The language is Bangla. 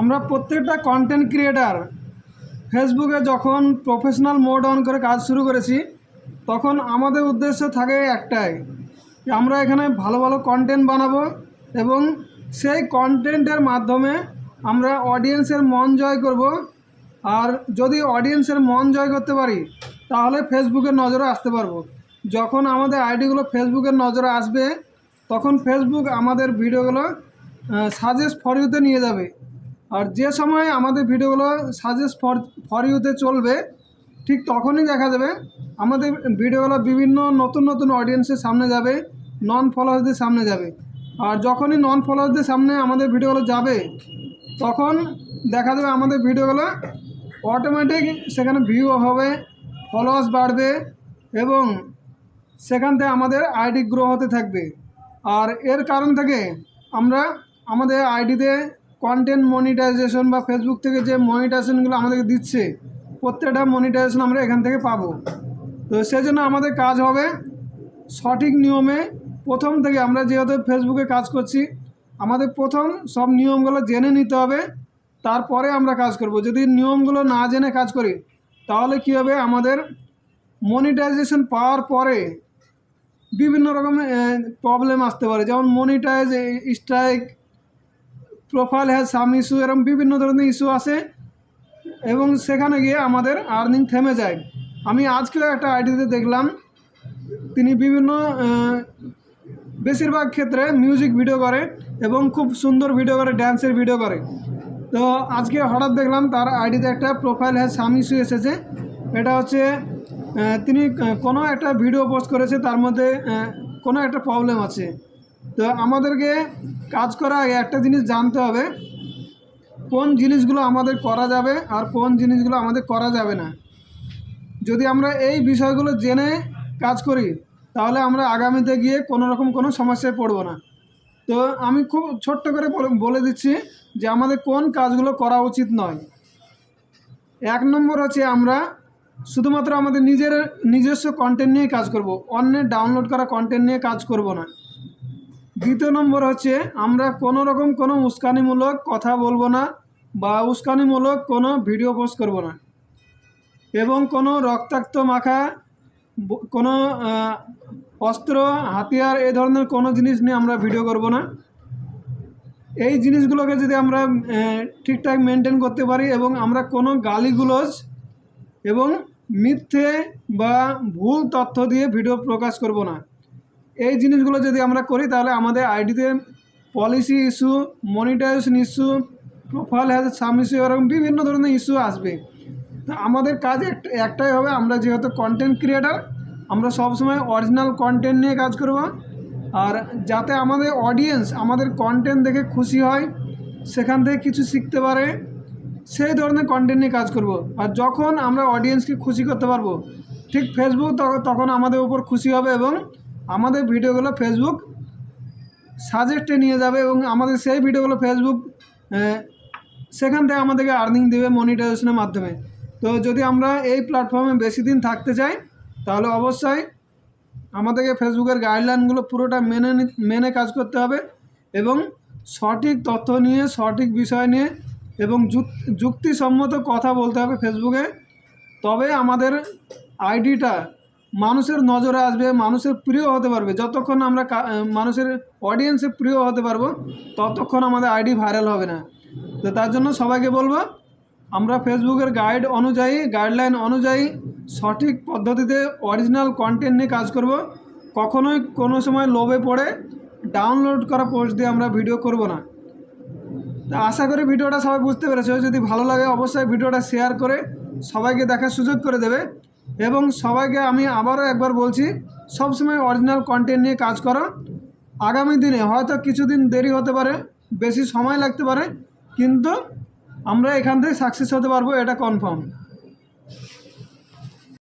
আমরা প্রত্যেকটা কন্টেন্ট ক্রিয়েটার ফেসবুকে যখন প্রফেশনাল মোড অন করে কাজ শুরু করেছি, তখন আমাদের উদ্দেশ্য থাকে একটাই আমরা এখানে ভালো ভালো কন্টেন্ট বানাবো এবং সেই কন্টেন্টের মাধ্যমে আমরা অডিয়েন্সের মন জয় করব। আর যদি অডিয়েন্সের মন জয় করতে পারি, তাহলে ফেসবুকের নজরে আসতে পারব। যখন আমাদের আইডিগুলো ফেসবুকের নজরে আসবে, তখন ফেসবুক আমাদের ভিডিওগুলো সাজেস্ট ফর ইউতে নিয়ে যাবে। আর যে সময় আমাদের ভিডিওগুলো সাজেস্ট ফর ফর ইউতে চলবে, ঠিক তখনই দেখা যাবে, আমাদের ভিডিওগুলো বিভিন্ন নতুন নতুন অডিয়েন্সের সামনে যাবে নন ফলোয়ার্সদের সামনে যাবে। আর যখনই নন ফলোয়ার্সদের সামনে আমাদের ভিডিওগুলো যাবে, তখন দেখা যাবে আমাদের ভিডিওগুলো অটোমেটিক সেখানে ভিউ হবে ফলোয়ার্স বাড়বে এবং সেখান থেকে আমাদের আইডি গ্রো হতে থাকবে। আর এর কারণ থেকে আমরা আমাদের আইডিতে কন্টেন্ট মনিটাইজেশন বা ফেসবুক থেকে যে মনিটাইজেশনগুলো আমাদেরকে দিচ্ছে, প্রত্যেকটা মনিটাইজেশন আমরা এখান থেকে পাবো। তো সেজন্য আমাদের কাজ হবে সঠিক নিয়মে প্রথম থেকে আমরা যেহেতু ফেসবুকে কাজ করছি, আমাদের প্রথম সব নিয়মগুলো জেনে নিতে হবে, তারপরে আমরা কাজ করব। যদি নিয়মগুলো না জেনে কাজ করি, তাহলে কী হবে? আমাদের মনিটাইজেশন পাওয়ার পরে বিভিন্ন রকমের প্রবলেম আসতে পারে। যেমন monetize strike profile has some issue এরকম বিভিন্ন ধরনের ইস্যু আসে এবং সেখানে গিয়ে আমাদের আর্নিং থেমে যায়। আমি আজকেও একটা আইডিতে দেখলাম, তিনি বিভিন্ন বেশিরভাগ ক্ষেত্রে মিউজিক ভিডিও করে এবং খুব সুন্দর ভিডিও করে ড্যান্সের ভিডিও করে। তো আজকে হঠাৎ দেখলাম তার আইডিতে একটা প্রোফাইল হ্যাজ সাম ইস্যু এসেছে। এটা হচ্ছে তিনি কোনো একটা ভিডিও পোস্ট করেছে, তার মধ্যে কোনো একটা প্রবলেম আছে। তো আমাদেরকে কাজ করার আগে একটা জিনিস জানতে হবে। কোন জিনিসগুলো আমাদের করা যাবে আর কোন জিনিসগুলো আমাদের করা যাবে না। যদি আমরা এই বিষয়গুলো জেনে কাজ করি, তাহলে আমরা আগামীতে গিয়ে কোনো রকম কোনো সমস্যায় পড়ব না। তো আমি খুব ছোট্ট করে বলে- দিচ্ছি যে আমাদের কোন কাজগুলো করা উচিত নয়। এক নম্বর হচ্ছে আমরা শুধুমাত্র আমাদের নিজের নিজস্ব কন্টেন্ট নিয়ে কাজ করব, অন্যের ডাউনলোড করা কন্টেন্ট নিয়ে কাজ করব না। দ্বিতীয় নম্বর হচ্ছে, আমরা কোনো রকম কোনো উস্কানিমূলক কথা বলব না বা উস্কানিমূলক কোনো ভিডিও পোস্ট করব না। এবং কোনো রক্তাক্ত মাখা কোনো অস্ত্র, হাতিয়ার এই ধরনের কোনো জিনিস নিয়ে আমরা ভিডিও করব না। এই জিনিসগুলোকে যদি আমরা ঠিকঠাক মেনটেন করতে পারি এবং আমরা কোনো গালিগুলোজ এবং মিথ্যে বা ভুল তথ্য দিয়ে ভিডিও প্রকাশ করব না। এই জিনিসগুলো যদি আমরা করি, তাহলে আমাদের আইডিতে policy issue monetization issue, profile has some issue এরকম বিভিন্ন ধরনের ইস্যু আসবে। আমাদের কাজ একটা- একটাই হবে, আমরা যেহেতু কন্টেন্ট ক্রিয়েটার আমরা সবসময় অরিজিনাল কন্টেন্ট নিয়ে কাজ করব। আর যাতে আমাদের অডিয়েন্স আমাদের কন্টেন্ট দেখে খুশি হয়, সেখান থেকে কিছু শিখতে পারে, সেই ধরনের কন্টেন্ট নিয়ে কাজ করব। আর যখন আমরা অডিয়েন্সকে খুশি করতে পারব, ঠিক ফেসবুক তখ- তখন আমাদের উপর খুশি হবে এবং আমাদের ভিডিওগুলো ফেসবুক সাজেস্টে নিয়ে যাবে এবং আমাদের সেই ভিডিওগুলো ফেসবুক সেখান থেকে আমাদেরকে আর্নিং দেবে মনিটাইজেশনের মাধ্যমে। তো যদি আমরা এই প্ল্যাটফর্মে বেশি দিন থাকতে চাই, তাহলে অবশ্যই আমাদেরকে ফেসবুকের গাইডলাইনগুলো পুরোটা মেনে মেনে কাজ করতে হবে এবং সঠিক তথ্য নিয়ে, সঠিক বিষয় নিয়ে এবং যুক- যুক্তিসম্মত কথা বলতে হবে ফেসবুকে তবে আমাদের আইডিটা মানুষের নজরে আসবে, মানুষের প্রিয় হতে পারবে। যতক্ষণ আমরা মানুষের অডিয়েন্সের প্রিয় হতে পারব, ততক্ষণ আমাদের আইডি ভাইরাল হবে না। তো তার জন্য সবাইকে বলব, আমরা ফেসবুকের গাইড অনুযায়ী গাইডলাইন অনুযায়ী সঠিক পদ্ধতিতে অরিজিনাল কন্টেন্ট নিয়ে কাজ করব। কখনোই কোনো সময় লোভে পড়ে ডাউনলোড করা পোস্ট দিয়ে আমরা ভিডিও করব না। তা আশা করি ভিডিওটা সবাই বুঝতে পেরেছ। যদি ভালো লাগে অবশ্যই ভিডিওটা শেয়ার করে সবাইকে দেখার সুযোগ করে দেবে। এবং সবাইকে আমি আবারও একবার বলছি সবসময় অরিজিনাল কন্টেন্ট নিয়ে কাজ করো। আগামী দিনে হয়তো কিছুদিন দেরি হতে পারে, বেশি সময় লাগতে পারে, কিন্তু আমরা এখান থেকে সাকসেস হতে পারব, এটা কনফার্ম